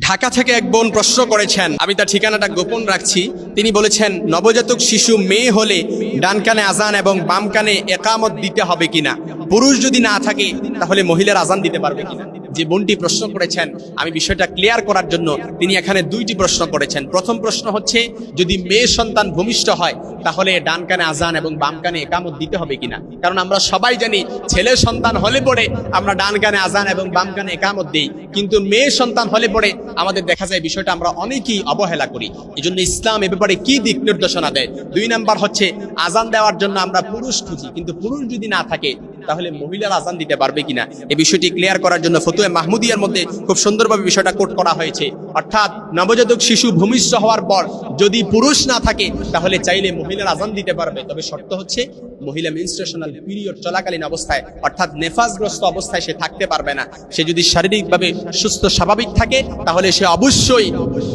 ঢাকা থেকে এক বোন প্রশ্ন করেছেন, আমি তার ঠিকানাটা গোপন রাখছি। তিনি বলেছেন, নবজাতক শিশু মেয়ে হলে ডান কানে আজান এবং বাম কানে একামত দিতে হবে কিনা? পুরুষ যদি না থাকে, তাহলে মহিলার আজান দিতে পারবে কিনা? যে বোনটি প্রশ্ন করেছেন, আমি বিষয়টা ক্লিয়ার করার জন্য তিনি এখানে দুইটি প্রশ্ন করেছেন। প্রথম প্রশ্ন হচ্ছে, যদি মেয়ে সন্তান ভূমিষ্ঠ হয়, তাহলে ডান কানে আজান এবং বাম কানে একামত দিতে হবে কিনা? কারণ আমরা সবাই জানি, ছেলে সন্তান হলে পরে আমরা ডান কানে আজান এবং বাম কানে একামত দিই। কিন্তু মেয়ে সন্তান হলে পরে আমাদের দেখা যায় বিষয়টা আমরা অনেকেই অবহেলা করি। এই জন্য ইসলাম এ ব্যাপারে কি দিক নির্দেশনা দেয়? দুই নাম্বার হচ্ছে, আজান দেওয়ার জন্য আমরা পুরুষ খুঁজি, কিন্তু পুরুষ যদি না থাকে তাহলে মহিলার আজান দিতে পারবে কিনা? এই বিষয়টি ক্লিয়ার করার জন্য ফতুয়া মাহমুদিয়ার মধ্যে খুব সুন্দরভাবে বিষয়টা কোট করা হয়েছে। অর্থাৎ নবজাতক শিশু ভূমিষ্ঠ হওয়ার পর যদি পুরুষ না থাকে, তাহলে চাইলে মহিলার আজান দিতে পারবে। তবে শর্ত হচ্ছে মহিলা মেনস্ট্রেশনাল পিরিয়ড চলাকালীন অবস্থায়, অর্থাৎ নেফাজগ্রস্ত অবস্থায় সে থাকতে পারবে না। সে যদি শারীরিকভাবে সুস্থ, স্বাভাবিক থাকে, তাহলে সে অবশ্যই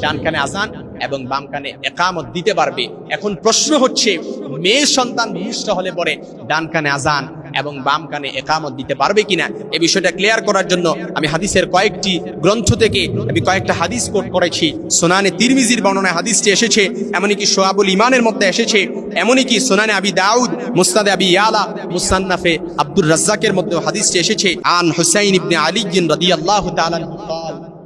ডান কানে আজান এবং বাম কানে একামত দিতে পারবে। এখন প্রশ্ন হচ্ছে, মেয়ে সন্তান ভূমিষ্ঠ হলে পরে ডান কানে আজান এবং বাম কানে একামত দিতে পারবে কিনা এই বিষয়টা ক্লিয়ার করার জন্য আমি হাদিসের কয়েকটি গ্রন্থ থেকে আমি কয়েকটা হাদিস কোট করেছি সোনানে তিরমিজির বর্ণনায় হাদিসটি এসেছে, এমনকি সোয়াবুল ইমানের মধ্যে এসেছে, এমনকি সোনানে আবি দাউদ, মুস্তাদে আবি ইয়ালা, মুসান্নাফে আব্দুর রাজ্জাকের মধ্যে হাদিসটি এসেছে। আন হুসাইন ইবনে আলী রাদিয়াল্লাহু তাআলা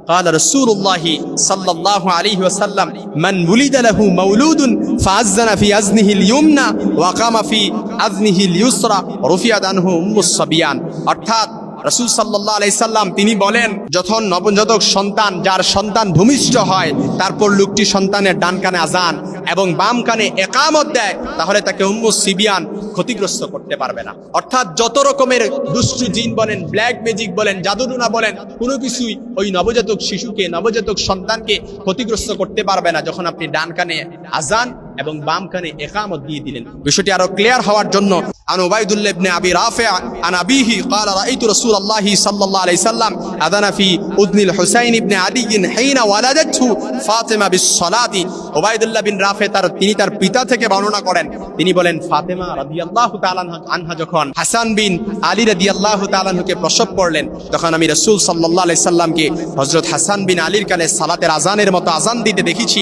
قال قال رسول الله صلى الله عليه وسلم من ولد له مولود فأذن في أذنه اليمنى وقام في أذنه اليسرى رفعت عنه أم الصبيان অর্থাৎ রসুল সাল্লাহ আলাইসাল্লাম তিনি বলেন, যখন নবজাতক সন্তান যার সন্তান ভূমিষ্ঠ হয়, তারপর লোকটি সন্তানের ডান কানে আজান এবং বাম কানে একামত দেয়, তাহলে তাকে উম্মু সিবিয়ান ক্ষতিগ্রস্ত করতে পারবে না। অর্থাৎ যত রকমের দুষ্টু জিন বলেন, ব্ল্যাক ম্যাজিক বলেন জাদুটুনা বলেন, কোনো কিছুই ওই নবজাতক শিশুকে, নবজাতক সন্তানকে ক্ষতিগ্রস্ত করতে পারবে না যখন আপনি ডান কানে আজান এবং বাম কানে একামত দিয়ে দিলেন। বিষয়টি আরও ক্লিয়ার হওয়ার জন্য عن عبيد الله بن ابي رافع عن ابيه قال رايت رسول الله صلى الله عليه وسلم اذن في اذن الحسين بن علي حين ولدته فاطمه بالصلاه عبيد الله بن رافع তার তিনি তার পিতা থেকে বর্ণনা করেন তিনি বলেন ফাতেমা রাদিয়াল্লাহু তাআলা আনহা যখন হাসান বিন আলী রাদিয়াল্লাহু তাআলা কে প্রসব করলেন তখন আমি রাসূল সাল্লাল্লাহু আলাইহি সাল্লামকে হযরত হাসান বিন আলীর কানে সালাতের আজানের মতো আজান দিতে দেখেছি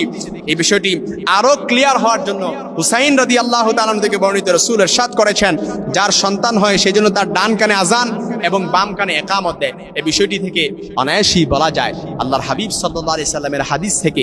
এই বিষয়টি আরো ক্লিয়ার হওয়ার জন্য হুসাইন রাদিয়াল্লাহু তাআলা থেকে বর্ণিত রাসূল ইরশাদ করেছেন যার সন্তান হয় সেজন্য তার ডান কানে আজান এবং বাম কানে একামত দেয়। এই বিষয়টি থেকে অনায়াসই বলা যায়, আল্লাহর হাবিব আলাইহি সাল্লামের হাদিস থেকে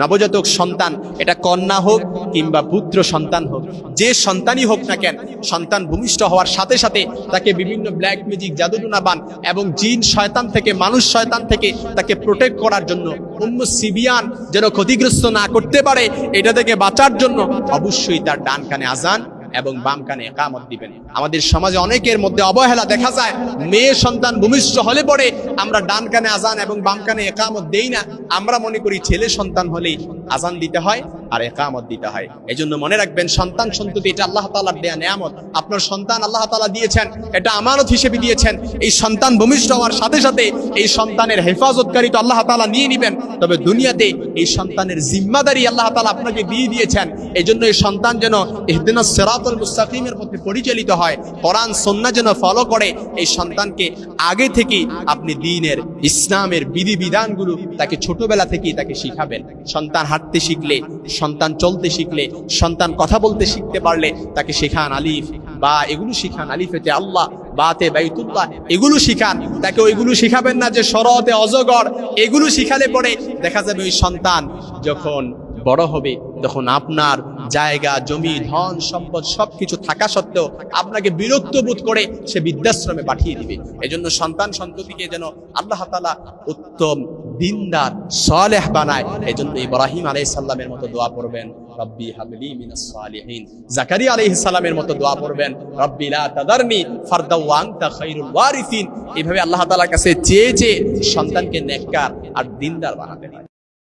নবজাতক সন্তান, এটা কন্যা হোক কিংবা পুত্র সন্তান হোক, যে সন্তানই হোক না কেন, সন্তান ভূমিষ্ঠ হওয়ার সাথে সাথে তাকে বিভিন্ন ব্ল্যাক ম্যাজিক জাদুটুনা বান এবং জিন শয়তান থেকে, মানুষ শয়তান থেকে তাকে প্রোটেক্ট করার জন্য অন্য সিবিয়ান যেন ক্ষতিগ্রস্ত না করতে পারে, এটা থেকে বাঁচার জন্য অবশ্যই তার ডান কানে আজান এবং বাম কানে একামত দিবেন। আমাদের সমাজে অনেকের মধ্যে অবহেলা দেখা যায়, মেয়ে সন্তান ভূমিষ্ঠ হলে পরে আমরা ডান কানে আজান এবং বাম কানে একামত দেই না। আমরা মনে করি ছেলে সন্তান হলেই আজান দিতে হয়। আর একামত দিতে হয়। এই জন্য মনে রাখবেন, সন্তান সন্ততি, এটা আল্লাহ তালার দেয়া নেয়ামত। আপনার সন্তান আল্লাহ তালা দিয়েছেন, এটা আমানত হিসেবে দিয়েছেন। এই সন্তান ভূমিষ্ঠ হওয়ার সাথে সাথে এই সন্তানের হেফাজতকারী তো আল্লাহ তালা নিয়ে নিবেন। তবে দুনিয়াতে এই সন্তানের জিম্মাদারি আল্লাহ তালা আপনাকে দিয়ে দিয়েছেন। এই জন্য এই সন্তান যেন ইহদিনা সেরাতুল মুস্তাকিমের পথে পরিচালিত হয়, কোরআন সন্না যেন ফলো করে, এই সন্তানকে আগে থেকে আপনি দিনের ইসলামের বিধি বিধানগুলো তাকে ছোটবেলা থেকেই তাকে শিখাবেন। সন্তান হাঁটতে শিখলে সন্তান চলতে শিখলে, সন্তান কথা বলতে শিখতে পারলে তাকে শেখান আলিফ, বা এগুলো শিখান আলিফেতে আল্লাহ, বাতে বাইতুল্লাহ, এগুলো শিখান। তাকে ওইগুলো শিখাবেন না যে শরতে অজগর, এগুলো শিখালে পরে দেখা যাবে ওই সন্তান যখন বড় হবে, তখন আপনার জায়গা, জমি, ধন, সম্পদ সবকিছু থাকা সত্ত্বেও আপনাকে বিরক্ত বোধ করে সে বৃদ্ধাশ্রমে পাঠিয়ে দিবে। এজন্য সন্তান সন্ততিকে যেন আল্লাহ তালা উত্তম দিনদার, সালেহ বানায়। এই জন্য ইব্রাহিম আলাইসাল্লামের মতো দোয়া পড়বেন, রব্বি মতো দোয়া পড়বেন আল্লাহ কাছে চেয়ে চেয়ে সন্তানকে নেককার আর দিনদার বানাতে